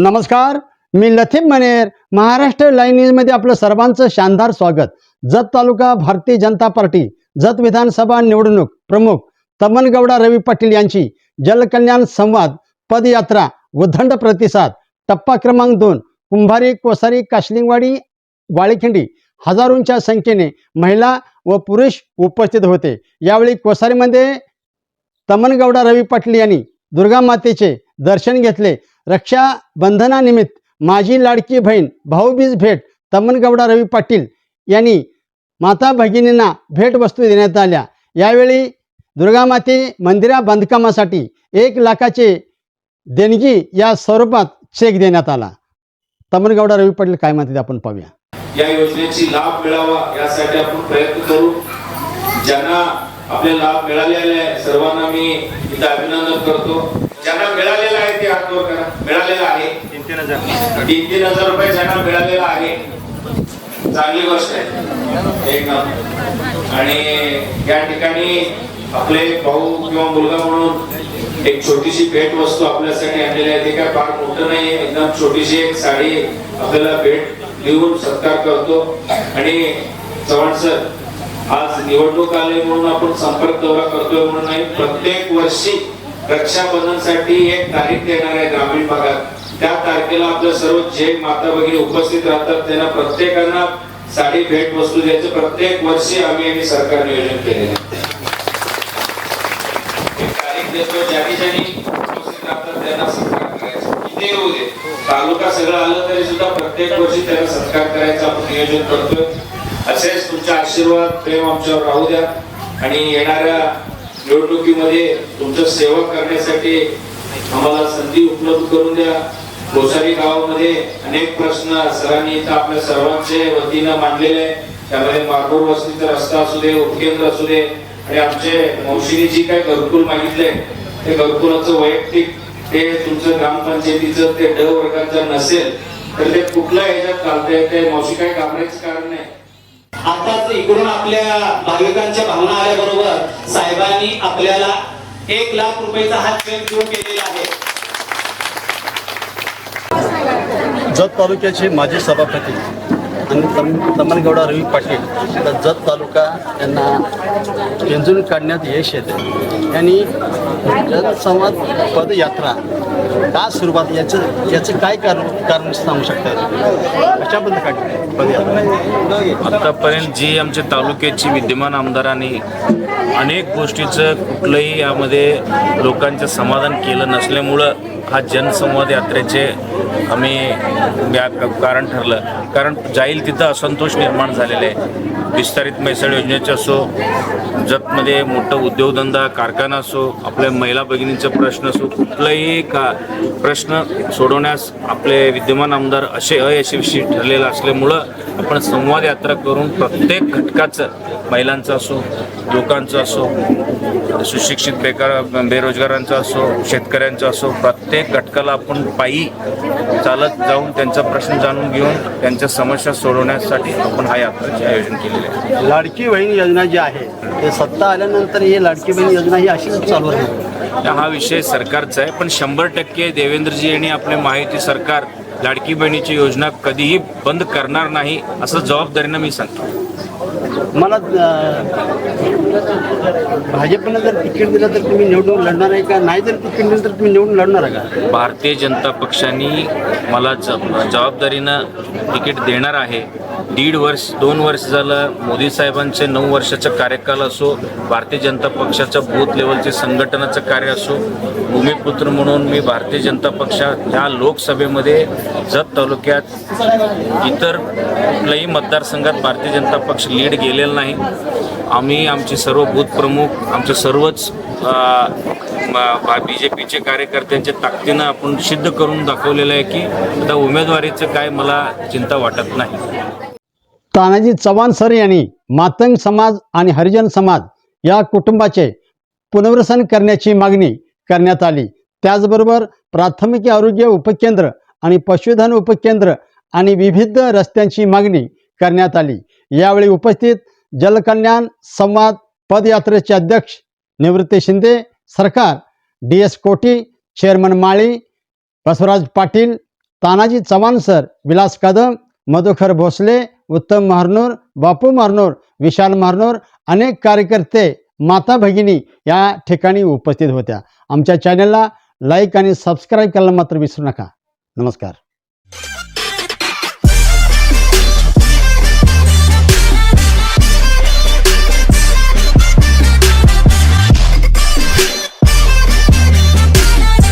नमस्कार मी लथीफ मनेर महाराष्ट्र लाईन न्यूजमध्ये आपलं सर्वांचं शानदार स्वागत. जत तालुका भारतीय जनता पार्टी जत विधानसभा निवडणूक प्रमुख तमनगौडा रवी पाटील यांची जलकल्याण संवाद पदयात्रा उद्दंड प्रतिसाद टप्पा क्रमांक दोन कुंभारी कोसारी काशलिंगवाडी वाळीखिंडी हजारोंच्या संख्येने महिला व पुरुष उपस्थित होते. यावेळी कोसारीमध्ये तमनगौडा रवी पाटील यांनी दुर्गा मातेचे दर्शन घेतले. रक्षाबंधनानिमित्त माझी लाडकी बहीण भाऊबीज भेट तमनगौडा रवी पाटील यांनी माता भगिनींना भेटवस्तू देण्यात आल्या. यावेळी दुर्गामाते मंदिरा बांधकामासाठी एक लाखाचे देणगी या स्वरूपात चेक देण्यात आला. तमनगौडा रवी पाटील काय म्हणते आपण पाहूया. या योजनेची लाभ मिळावा यासाठी आपण प्रयत्न करू. ज्यांना आपले लाभ मिळालेले आहे सर्वांना मी इथं अभिनंदन करतो. ज्यांना मिळालेला आहे ते हात वर करा. मिळालेला आहे. तीन तीन हजार तीन तीन हजार रुपये ज्यांना मिळालेला आहे. चांगली गोष्ट आहे. एकदम आणि या ठिकाणी आपले भाऊ किंवा मुलगा म्हणून एक छोटीशी भेट वस्तू आपल्यासाठी आणलेली आहे. ते काय फार मोठं नाही एकदम छोटीशी एक साडी आपल्याला भेट देऊन सत्कार करतो. आणि चव्हाण सर आज निवडणूक आली म्हणून आपण संपर्क दौरा करतोय म्हणून नाही. प्रत्येक वर्षी रक्षाबंधनसाठी एक तारीख देणार आहे ग्रामीण भागात. त्या तारखेला आपल्या सर्व जे माता भगिनी उपस्थित राहतात त्यांना प्रत्येकांना साडी भेट वस्तू द्यायचं. प्रत्येक वर्षी आम्ही आणि सरकार नियोजन केलेलं आहे. एक तारीख देतो. ज्यानी ज्यानी उपस्थित राहतात त्यांना सत्कार करायचा. किती येऊ दे. तालुका सगळं आलं तरी सुद्धा प्रत्येक वर्षी त्यांना सत्कार करायचं. आपण नियोजन करतोय. असेच तुमचे आशीर्वाद प्रेम आमच्यावर राहू द्या. आणि येणाऱ्या निवडणुकीमध्ये तुमचं सेवा करण्यासाठी आम्हाला संधी उपलब्ध करून द्या. कोसारी गावामध्ये अनेक प्रश्न सरांनी इथं आपल्या सर्वांचे वतीनं मांडलेले आहे त्यामध्ये मारबोर वस्तीचा रस्ता असू दे उपकेंद्र असू दे आणि आमचे मावशीने जी काय घरकुल मागितले ते घरकुलाचं वैयक्तिक ते तुमचं ग्रामपंचायतीचं ते ड वर्गाचं नसेल तर ते कुठल्या ह्याच्यात चालतंय ते मावशी काही घाबरायचं कारण नाही. आताच इकडून आपल्या भाविकांच्या भावना आल्याबरोबर साहेबांनी आपल्याला एक लाख रुपयाचा हात चेक देऊन केलेला आहे. जत तालुक्याचे माजी सभापती आणि तम तमनगौडा रवी पाटील तर जत तालुका यांना पेंजून काढण्यात यश येते. यांनी जनसंवाद पदयात्रा का सुरुवात याचं याचं काय कारण कारण सांगू शकतात कशाबद्दल काढली पदयात्रा? आतापर्यंत जी आमच्या तालुक्याची विद्यमान आमदारांनी अनेक गोष्टीचं कुठलंही यामध्ये लोकांचं समाधान केलं नसल्यामुळं हा जनसंवाद यात्रेचे आम्ही कारण ठरलं. कारण जाईल तिथं असंतोष निर्माण झालेले आहे. विस्तारित मैसळ योजनेचे असो जतमध्ये मोठं उद्योगधंदा कारखाना असो आपल्या महिला भगिनींचे प्रश्न असो कुठलाही का प्रश्न सोडवण्यास आपले विद्यमान आमदार असे अयशस्वी ठरलेलं असल्यामुळं आपण संवाद यात्रा करून प्रत्येक घटकाचं महिलांचं असो लोकांचं असो सुशिक्षित बेकार बेरोजगारांचा असो शेतकऱ्यांचा असो प्रत्येक घटकाला आपण पायी चालत जाऊन त्यांचा प्रश्न जाणून घेऊन त्यांच्या समस्या सोडवण्यासाठी आपण हा यात्रेचे आयोजन केलेले आहे. लाडकी बहीण योजना जी आहे ते सत्ता आल्यानंतर ही लाडकी बहीण योजना ही अशीच चालू राहणार हा विषय सरकारचा आहे पण शंभर टक्के देवेंद्रजी यांनी आपले माहिती सरकार लाडकी बहिणीची योजना कधीही बंद करणार नाही असं जबाबदारीनं मी सांगतो. मला भाजपनं जर तिकीट दिलं तर तुम्ही निवडून लढणार आहे का? नाही जर तिकीट दिलं तर तुम्ही निवडून लढणार आहे का? भारतीय जनता पक्षाने मला ज जबाबदारीनं तिकीट देणार आहे. दीड वर्ष दोन वर्ष झालं मोदी साहेबांचे नऊ वर्षाचा कार्यकाल असो भारतीय जनता पक्षाचं बूथ लेवलचे संघटनाचं कार्य असो भूमिपुत्र म्हणून मी भारतीय जनता पक्षात ह्या लोकसभेमध्ये जत तालुक्यात इतर कुठल्याही मतदारसंघात भारतीय जनता पक्ष लीड गेलेलं नाही. आम्ही आमचे सर्व बूथप्रमुख आमचे सर्वच बी जे पीचे कार्यकर्त्यांच्या ताकदीनं आपण सिद्ध करून दाखवलेलं आहे की आता उमेदवारीचं काय मला चिंता वाटत नाही. तानाजी चव्हाण सर यांनी मातंग समाज आणि हरिजन समाज या कुटुंबाचे पुनर्वसन करण्याची मागणी करण्यात आली. त्याचबरोबर प्राथमिक आरोग्य उपकेंद्र आणि पशुधन उपकेंद्र आणि विविध रस्त्यांची मागणी करण्यात आली. यावेळी उपस्थित जलकल्याण संवाद पदयात्रेचे अध्यक्ष निवृत्ती शिंदे सरकार D S Koti chairman Mali Basavraj Patil Tanaji Chavan sir Vilas Kadam Madhukar Bhosale Uttam Maharnur Bapu महारनूर विशाल महारनूर अनेक कार्यकर्ते माता भगिनी या ठिकाणी उपस्थित होत्या. आमच्या चॅनलला लाईक आणि सबस्क्राईब करायला मात्र विसरू नका. नमस्कार.